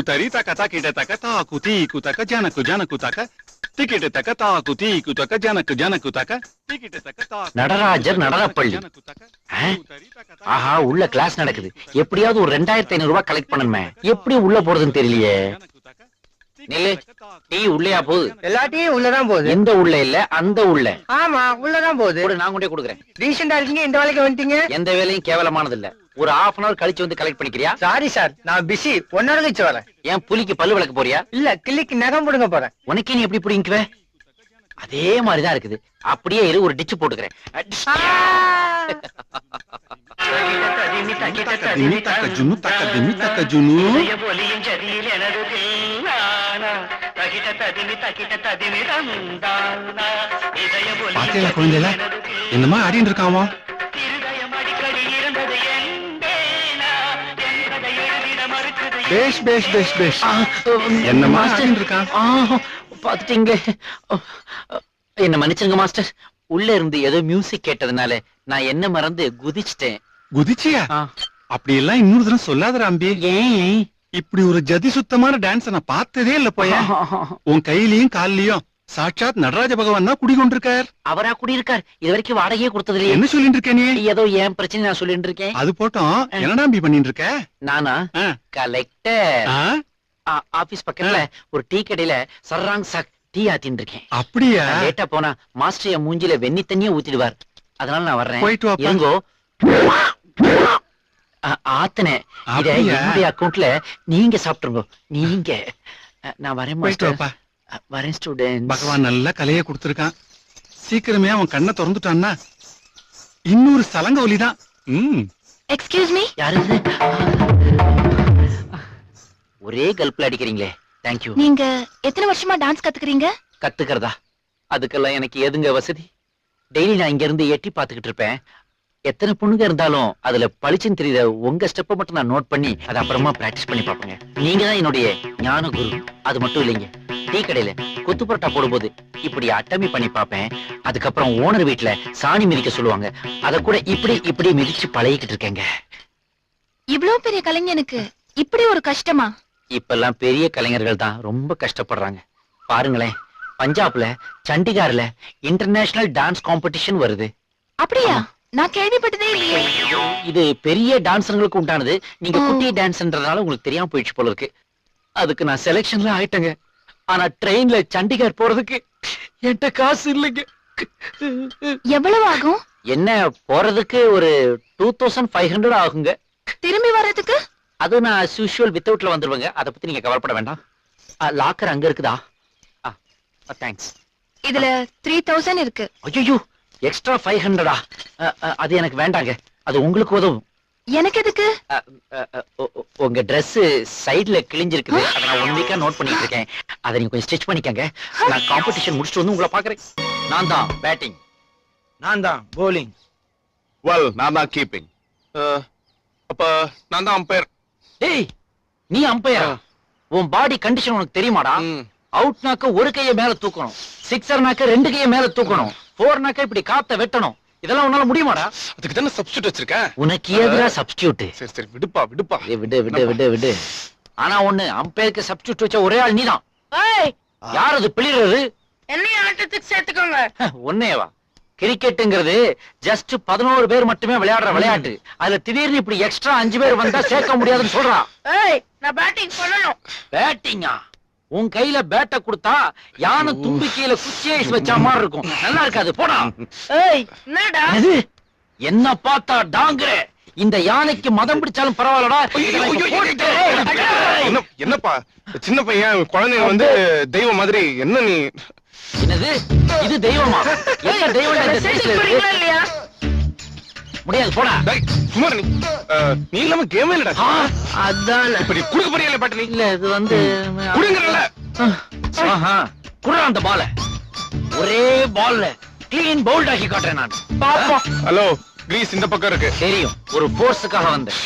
Utari taka takita taka taku tiku taka janaku janaku taka janaku janaku taka tikita taka taku Natarajar நடனப்பள்ளி. ஆஹா உள்ள class நடக்குது. எப்படியாவது ஒரு ரெண்டாயிரத்தி ஐநூறு ரூபாய் கலெக்ட் பண்ணணுமே. எப்படி உள்ள போறதுன்னு தெரியலையே. நில்லு. டீ உள்ளையா போகுது? எல்லாத்தையும் உள்ளதான் போகுது. எந்த உள்ள இல்ல அந்த உள்ள. ஆமா உள்ளதான் போகுது. நான் கொண்டே கொடுக்குறேன். ரீசெண்டா இருக்கீங்க? இந்த வேலைக்கு வந்துட்டீங்க? எந்த வேலையும் கேவலமானது இல்ல ஒரு ஹாஃப் அன் அவர் கழிச்சு வந்து கலெக்ட் பண்ணிக்கிறியா? சாரி சார் நான் பிஸி ஒன்னோட கழிச்சு வரேன். ஏன் புலிக்கு பல்லு விளக்க போறியா? இல்ல கிள்ளிக்கு நகம் புடுங்க போறேன். உனக்கே நீ எப்படி பிடிக்குவ அதே மாதிரிதான் இருக்குது. அப்படியே இரு ஒரு டிச்சு போட்டுக்கிறேன். குழந்தைல என்னமா ஆடிட்டு இருக்காமா பேஷ் பேஷ் பேஷ் பேஷ். என்னம்மா? ஆடிட்டு இருக்கான். பாத்துட்டீங்களே என்ன மன்னிச்சுங்க மாஸ்டர். உள்ள இருந்து ஏதோ மியூசிக் கேட்டதுனால நான் என்ன மறந்து குதிச்சிட்டேன். குதிச்சியா. அப்படி எல்லாம் இன்னொரு தடவை சொல்லாதடா அம்பி ஏன் இப்படி ஒரு ஜதி சுத்தமான டான்ஸ் நான் பார்த்ததே இல்ல போய? உன் கையிலயும் கால்லயும் சாட்சாத் நடராஜ பகவான் தான் குடிகொண்டிருக்கார். அவரா குடியிருக்கார்? இது வரைக்கும் வாடகையே கொடுத்தது என்ன சொல்லிட்டு இருக்க நீ ஏதோ என் பிரச்சனை நான் சொல்லிட்டு இருக்கேன் அது போட்டோம். என்னடா அம்பி பண்ணிட்டு இருக்க நானா. கலெக்டர்? ஆபீஸ் பக்கத்துல ஒரு டீ கடையில சர்ராங் சாக் டீ ஆத்தின்னு இருக்கேன் அப்படியா லேட்டா போனா மாஸ்டர் என் மூஞ்சில வெண்ணி தண்ணியே ஊத்திடுவார். அதனால நான் வர்றேன். போயிட்டு வாப்பா. இருங்கோ ஆ- ஆத்துனேன். இத? என்னுடைய அக்கவுண்ட்ல நீங்க சாப்பிட்டுருங்க. நீங்க. நான் வரேன் மாஸ்டர். வரேன் ஸ்டூடெண்ட் பகவான் நல்ல கலைய கொடுத்திருக்கான். சீக்கிரமே அவன் கண்ணை திறந்துட்டான்னா இன்னொரு சலங்க ஒலிதான். ம். எக்ஸ்கியூஸ் மீ யாரு இது? ஒரே கல்ப்ல அடிக்கிறீங்களே. தேங்க்யூ நீங்க எத்தனை வருஷமா டான்ஸ் கத்துக்கிறீங்க? கத்துக்கிறதா? அதுக்கெல்லாம் எனக்கு எதுங்க வசதி? டெய்லி நான் இங்க இருந்து எட்டி பாத்துக்கிட்டு இருப்பேன். எத்தனை பொண்ணுங்க இருந்தாலும் அதுல பளிச்சுன்னு தெரியுத உங்க ஸ்டெப்பை மட்டும் நான் நோட் பண்ணி அதை அப்புறமா பிராக்டிஸ் பண்ணி பார்ப்பேங்க. நீங்க தான் என்னுடைய ஞான குரு. அது மட்டும் இல்லைங்க. டீ கடையில கொத்து பரோட்டா போடும்போது இப்படி அட்டமி பண்ணி பார்ப்பேன். அதுக்கப்புறம் ஓனர் வீட்டுல சாணி மிதிக்க சொல்லுவாங்க. அத கூட இப்படி இப்படி மிதிச்சு பழகிக்கிட்டு இருக்கேங்க. இவ்ளோ பெரிய கலைஞனுக்கு இப்படி ஒரு கஷ்டமா? இப்பெல்லாம் பெரிய கலைஞர்கள் தான் ரொம்ப கஷ்டப்படுறாங்க. பாருங்களேன் பஞ்சாப்ல சண்டிகார்ல இன்டர்நேஷனல் டான்ஸ் காம்படிஷன் வருது. அப்படியா? நான் கேள்விப்பட்டதே இல்லையே. இது பெரிய டான்ஸர்களுக்கு உண்டானது. நீங்க. குட்டி டான்ஸ்ன்றதுனால உங்களுக்கு தெரியாம போயிடுச்சு போல இருக்கு. அதுக்கு நான் செலெக்ஷன்ல ஆயிட்டேங்க. ஆனா ட்ரெயின்ல சண்டிகார் போறதுக்கு என்கிட்ட காசு இல்லைங்க. எவ்வளவு ஆகும்? என்ன போறதுக்கு ஒரு டூ தௌசண்ட் ஃபைவ் ஹண்ட்ரட் ஆகுங்க. திரும்பி வர்றதுக்கு? அது நான் as usual வித்தவுட்ல வந்துருவேங்க. அதை பத்தி நீங்க கவலைப்பட வேண்டாம். லாக்கர் அங்க இருக்குதா? தேங்க்ஸ் இதுல த்ரீ தௌசண்ட் இருக்கு. ஐயோ எக்ஸ்ட்ரா ஃபைவ் ஹண்ட்ரடா அது எனக்கு வேண்டாங்க. அது உங்களுக்கு உதவும். எனக்கு எதுக்கு? உங்க Dress சைடுல கிழிஞ்சிருக்குது. அதை நான் ஒன் வீக்கா நோட் பண்ணிட்டு இருக்கேன். அதை நீங்க கொஞ்சம் ஸ்டிச் பண்ணிக்கங்க. நான் காம்படிஷன் முடிச்சுட்டு வந்து உங்களை பாக்குறேன் நான் தான் பேட்டிங் நான் தான் போலிங் வெல் நான் தான் கீப்பிங் அப்ப நான் தான் அம்பையர் டேய் நீ அம்பையரா உன் பாடி கண்டிஷன் உனக்கு தெரியுமாடா? அவுட்னாக்க ஒரு கைய மேல தூக்கணும். சிக்ஸர்னாக்க ரெண்டு கைய மேல தூக்கணும். ஃபோர்னாக்க இப்படி காத்த வெட்டணும். இதெல்லாம் உன்னால முடியுமாடா? அதுக்கு தானே சப்ஸ்டியூட் வச்சிருக்கேன் உனக்கு எதிரா சப்ஸ்டியூட் சரி சரி விடுப்பா விடுப்பா. விடு விடு விடு விடு. ஆனா ஒண்ணு அம்பையருக்கு சப்ஸ்டியூட் வச்ச ஒரே ஆள் நீதான். யார் அது பிளிறது என்னையும் ஆட்டத்துக்கு சேர்த்துக்கோங்க. ஒன்னேவா. கிரிக்கெட்டுங்கிறது ஜஸ்ட் பதினோரு பேர் மட்டுமே விளையாடுற விளையாட்டு. அதுல திடீர்னு இப்படி எக்ஸ்ட்ரா அஞ்சு பேர் வந்தா சேர்க்க முடியாதுன்னு சொல்றான் ஏய் நான் பேட்டிங் பண்ணணும். பேட்டிங்கா உன் கையில பேட்டை கொடுத்தா யானை தும்பிக்கையில குச்சி ஐஸ் வச்ச மாதிரி இருக்கும் நல்லா இருக்காது போடா ஏய் என்னடா அது என்ன பார்த்தா டாங்குற இந்த யானைக்கு மதம் பிடிச்சாலும் பரவாயில்லடா என்னப்பா சின்ன பையன் குழந்தைங்க வந்து தெய்வம் மாதிரி என்ன நீ என்னது இது தெய்வமா என்ன தெய்வம் முடியாது போடா. டேய், சும்மா நீ. நீ இல்லாம கேமே இல்லடா. ஆ, அதான். இப்ப நீ குடுக்க போறியா இல்ல பாட்டு நீ? இல்ல இது வந்து குடுங்கறல ஆஹா குடுறா அந்த பால ஒரே பால்ல கிளீன் பவுல்ட் ஆக்கி காட்டுறேன் நான். பாப்போம் ஹலோ கிரீஸ் இந்த பக்கம் இருக்கு. தெரியும். ஒரு போர்ஸுக்காக வந்தேன்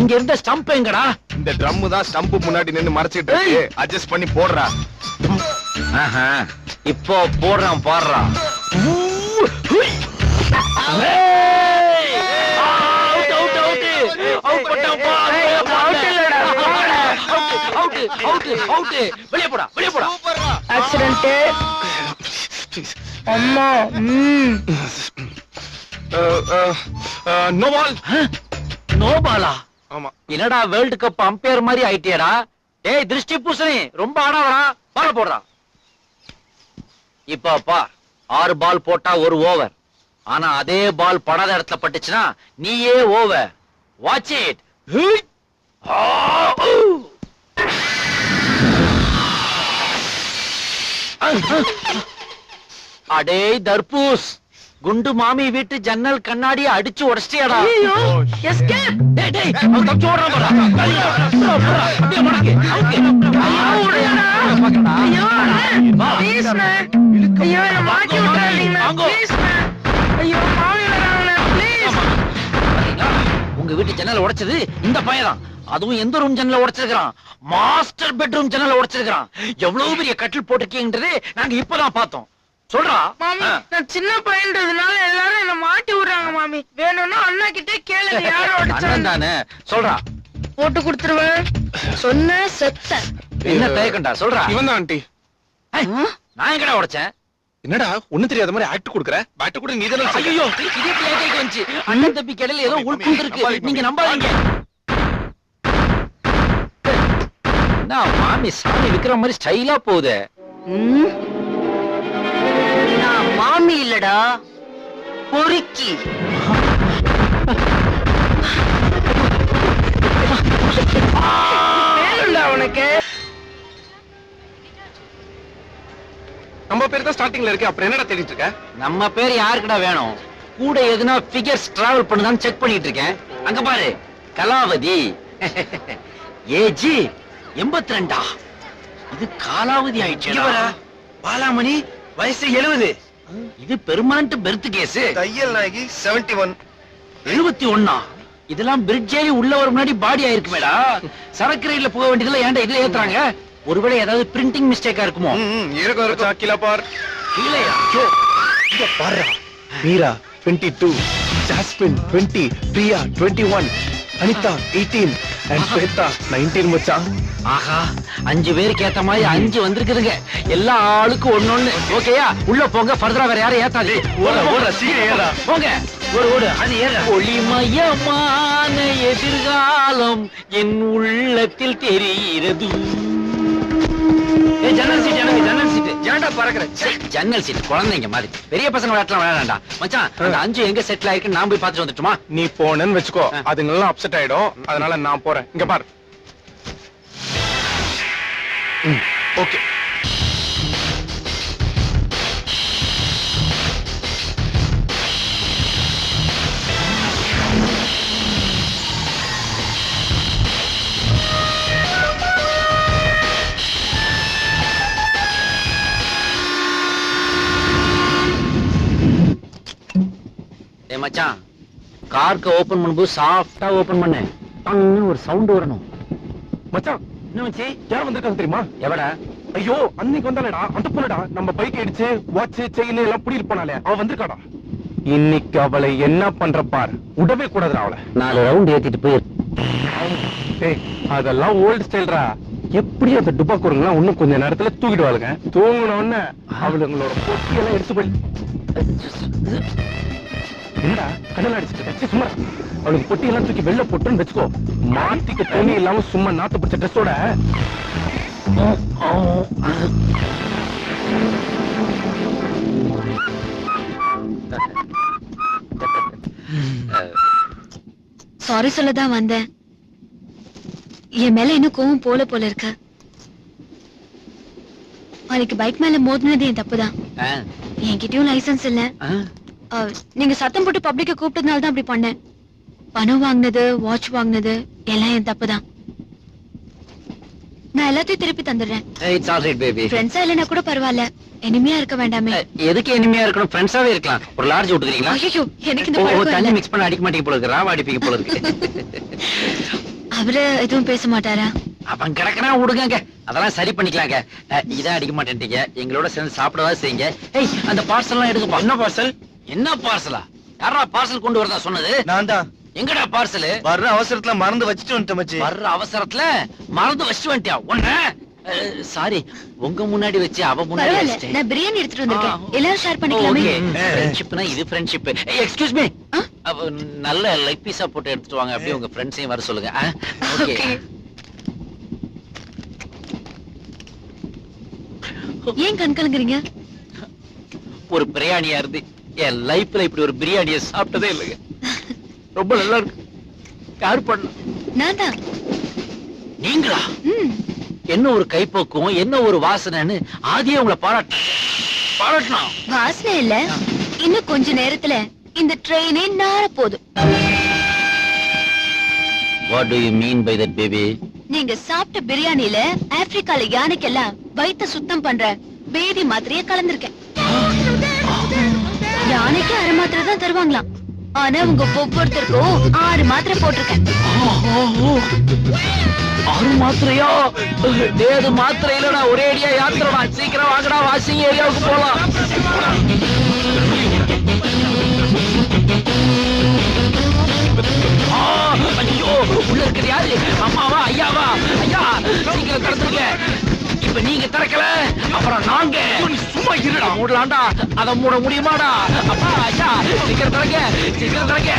இங்க இருந்த ஸ்டம்ப் எங்கடா? இந்த ட்ரம் தான் ஸ்டம்ப் முன்னாடி நின்னு மறைச்சிட்டு இருக்கு. அட்ஜஸ்ட் பண்ணி போடுறா. ஆஹா. இப்போ போடுறான் பாடுறான் வெளியே போடா வெளியே போடா. ஆக்சிடென்ட் அம்மா ம். நோ பால் நோ பாலா ஆமா. என்னடா வேர்ல்டு கப் அம்பையர் மாதிரி ஆயிட்டியடா? டேய் திருஷ்டி பூசணி ரொம்ப ஆடாவரா பால் போடுறா. இப்போ பா ஆறு பால் போட்டா ஒரு ஓவர் ஆனா அதே பால் படாத இடத்துல பட்டுச்சுன்னா நீயே ஓவர் வாட்ச் இட் அடே தர்பூஸ். குண்டு மாமி வீட்டு ஜன்னல் கண்ணாடிய அடிச்சு பாத்தீங்களா? உங்க வீட்டு ஜன்னல உடைச்சது இந்த பையன் அதுவும் எந்த ரூம் ஜன்னல உடைச்சிருக்கான் மாஸ்டர் பெட்ரூம் ஜன்னல உடைச்சிருக்கான் எவ்வளவு பெரிய கட்டில் போட்டிருக்கீங்கன்றதே நாங்க இப்பதான் பார்த்தோம். சொல்றா? மாமி. நான் சின்ன பையன்றதுனால எல்லாரும் என்ன மாட்டி விடுறாங்க மாமி. வேணும்னா அண்ணா கிட்டே கேளுங்க யாரோ அண்ணன் தானே. சொல்றா. போட்டு கொடுத்துருவேன் சொன்ன செத்த. என்ன தயக்கண்டா சொல்றா. இவன் தான் ஆண்டி. நான் எங்கடா உடைச்சேன்? என்னடா ஒண்ணும் தெரியாத மாதிரி ஆக்ட் கொடுக்குற? பேட் கூட நீ தானே ஐயோ இது கைக்கு வந்துச்சு. அண்ணன் தம்பி கடையில ஏதோ உள்புந்து இருக்கு. நீங்க நம்பாதீங்க. என்ன மாமி சாமி விக்கிற மாதிரி ஸ்டைலா போகுது. மாமி இல்லடா பொறுக்கி. உனக்கு. நம்ம பேர் தான் ஸ்டார்டிங்ல இருக்கு. அப்புறம் என்னடா தேடிட்டு இருக்க? நம்ம பேர் யாருக்குடா வேணும்? கூட எதுனா ஃபிகர்ஸ் டிராவல் பண்ணுதான்னு செக் பண்ணிட்டு இருக்கேன். அங்க பாரு கலாவதி. ஏஜி எண்பத்தி ரெண்டா இது காலாவதி ஆயிடுச்சு பாலாமணி வயசு எழுபது இது permanent birth case Thaiyal Nayaki seventy one எழுபத்தி ஒண்ணா? இதெல்லாம் பிரிட்ஜ் ஏறி உள்ள வர முன்னாடி பாடி ஆயிருக்குமேடா. சரக்கு ரயில்ல போக வேண்டியதுல ஏன்டா இதுல ஏத்துறாங்க? ஒருவேளை ஏதாவது பிரிண்டிங் மிஸ்டேக்கா இருக்குமோ? இருக்கும் இருக்கும். கீழே பார். கீழேயா இங்க பாருடா. மீரா 22 ஜாஸ்மின் 20 பிரியா 21 அனிதா 18 அண்ட் ஸ்வேதா 19 மச்சான். ஆஹா. அஞ்சு பேருக்கு ஏத்த மாதிரி அஞ்சு வந்திருக்குதுங்க. எல்லா ஆளுக்கும் ஒண்ணொண்ணு ஓகேயா? உள்ள போங்க ஃபர்தரா வேற யாரும் ஏத்தாது. போங்க. ஓடு ஓடு அது ஏற ஒளிமயமான எதிர்காலம் என் உள்ளத்தில் தெரிகிறது. ஜன்னல் சீட் எனக்கு ஜன்னல் சீட் ஏன்டா பறக்குற? ஜன்னல் சீட் குழந்தைங்க மாதிரி. பெரிய பசங்க விளையாட்டலாம் விளையாடா மச்சான் அந்த அஞ்சு எங்க செட்டில் ஆயிருக்கு? நான் போய் பார்த்துட்டு வந்துட்டுமா? நீ போனேன்னு வச்சுக்கோ. அதுங்கெல்லாம் அப்செட் ஆயிடும். அதனால நான் போறேன். இங்க பார். ஓகே. ஏ மச்சான் கார்க்கு ஓபன் பண்ணும்போது சாஃப்டா ஓபன் பண்ணு. ஒரு சவுண்ட் வரணும் மச்சான் என்ன மச்சி? யார் வந்திருக்காங்க தெரியுமா? எவடா? ஐயோ அன்னைக்கு வந்தாலடா அந்த பொண்ணுடா. நம்ம பைக் அடிச்சு வாட்ச் செயின் எல்லாம் போனாலே அவ வந்திருக்காடா? இன்னைக்கு அவளை என்ன பண்ற பார்? விடவே கூடாதுடா அவளை. நாலு ரவுண்ட் ஏத்திட்டு போய் ஏய் அதெல்லாம் ஓல்டு ஸ்டைல்ரா எப்படி அந்த டுபாக்கூருங்களாம் இன்னும் கொஞ்ச நேரத்துல தூக்கிடுவாளுங்க? தூங்கின உடனே அவளுங்களோட பொட்டியெல்லாம் எடுத்து போய் என்னடா கடல் அடிச்சுட்டு சும்மா பொட்டியெல்லாம் தூக்கி வெளில போட்டுன்னு வச்சுக்கோ. மாட்டிக்க துணி இல்லாம சும்மா நாத்து பிடிச்ச ட்ரெஸ்ஸோட சாரி சொல்ல தான் வந்தேன். என் மேல இன்னும் கோவம் போல போல இருக்கு. அன்னைக்கு பைக் மேல மோதினது என் தப்புதான். என்கிட்டயும் லைசென்ஸ் இல்ல. நீங்க சத்தம் போட்டு பப்ளிக்க கூப்பிட்டதுனால தான் அப்படி பண்ணேன். பணம் வாங்கினது வாட்ச் வாங்கினது எல்லாம் என் தப்புதான். நான் எல்லாத்தையும் திருப்பி தந்துடுறேன். இட்ஸ் ஆல் ரைட் பேபி ஃப்ரெண்ட்ஸா இல்லைன்னா கூட பரவாயில்ல. எனிமையா இருக்க வேண்டாமே. எதுக்கு இனிமையா இருக்கணும்? ஃப்ரெண்ட்ஸாவே இருக்கலாம். ஒரு லார்ஜ் விட்டுக்கிறீங்களா ஐயோ எனக்கு இந்த பழக்கம் தண்ணி. மிக்ஸ் பண்ண அடிக்க மாட்டீங்க போல இருக்கு. ராவ அடிப்பீங்க போல இருக்கு. அவரு எதுவும் பேச மாட்டாரா? அவன் கிடக்குறான் விடுங்க அதெல்லாம் சரி பண்ணிக்கலாங்க. இதான் அடிக்க மாட்டேன்ட்டீங்க. எங்களோட சேர்ந்து சாப்பிடவா செய்யுங்க. ஏய் அந்த பார்சல் எல்லாம் எடுக்கப்பா என்ன பார்சல் என்ன பார்சலா யாரா பார்சல் கொண்டு வரதா சொன்னது? நான் தான் எங்கடா பார்சல் வர்ற அவசரத்துல மறந்து வச்சுட்டு வந்துட்டேன் மச்சி. வர்ற அவசரத்துல மறந்து வச்சுட்டு வந்துட்டியா? ஒண்ணு சாரி உங்க முன்னாடி வச்சு அவ முன்னாடி வச்சிட்டேன். நான் பிரியாணி எடுத்துட்டு வந்திருக்கேன். எல்லாரும் ஷேர் பண்ணிக்கலாமே? ஃப்ரெண்ட்ஷிப்னா இது ஃப்ரெண்ட்ஷிப் எக்ஸ்கியூஸ் மீ? நல்ல லெக் பீஸா போட்டு எடுத்துட்டு வாங்க. அப்படியே உங்க ஃப்ரெண்ட்ஸையும் வர சொல்லுங்க. ஓகே. ஏன் கண் கலங்குறீங்க ஒரு பிரியாணியா இருந்து என் லைஃப்ல இப்படி ஒரு பிரியாணியை சாப்பிட்டதே இல்லைங்க. ரொம்ப நல்லா இருக்கு. யார் பண்ண நான் தான் நீங்களா என்ன ஒரு கைப்போக்கும் என்ன ஒரு வாசனைன்னு ஆதியே உங்களை பாராட்டு பாராட்டணும். வாசனை இல்ல. இன்னும் கொஞ்ச நேரத்துல இந்த ட்ரெயினே நார போகுது what do you mean by that baby நீங்க சாப்பிட்ட பிரியாணில ஆப்பிரிக்கால யானைக்கெல்லாம் வயித்த சுத்தம் பண்ற பேதி மாத்திரைய கலந்திருக்கேன். யானைக்கு அரை மாத்திரை தான் தருவாங்களாம். ஆனா உங்க ஒவ்வொருத்தருக்கும் ஆறு மாத்திரை போட்டிருக்கேன். ஆறு மாத்திரையோ? ஏது மாத்திரை இல்லடா ஒரே அடியா யாத்திரடா. சீக்கிரம் வாங்கடா வாஷிங் ஏரியாவுக்கு போலாம். ஐயோ உள்ள இருக்கிற யாரு? அம்மாவா ஐயாவா? ஐயா சீக்கிரம் திறந்துருங்க இப்ப நீங்க திறக்கல? அப்புறம் நாங்க. சும்மா இருடா. மூடலாம்டா. அதை மூட முடியுமாடா? அப்பா ஐயா சீக்கிரம் திறக்க சீக்கிரம் திறக்க.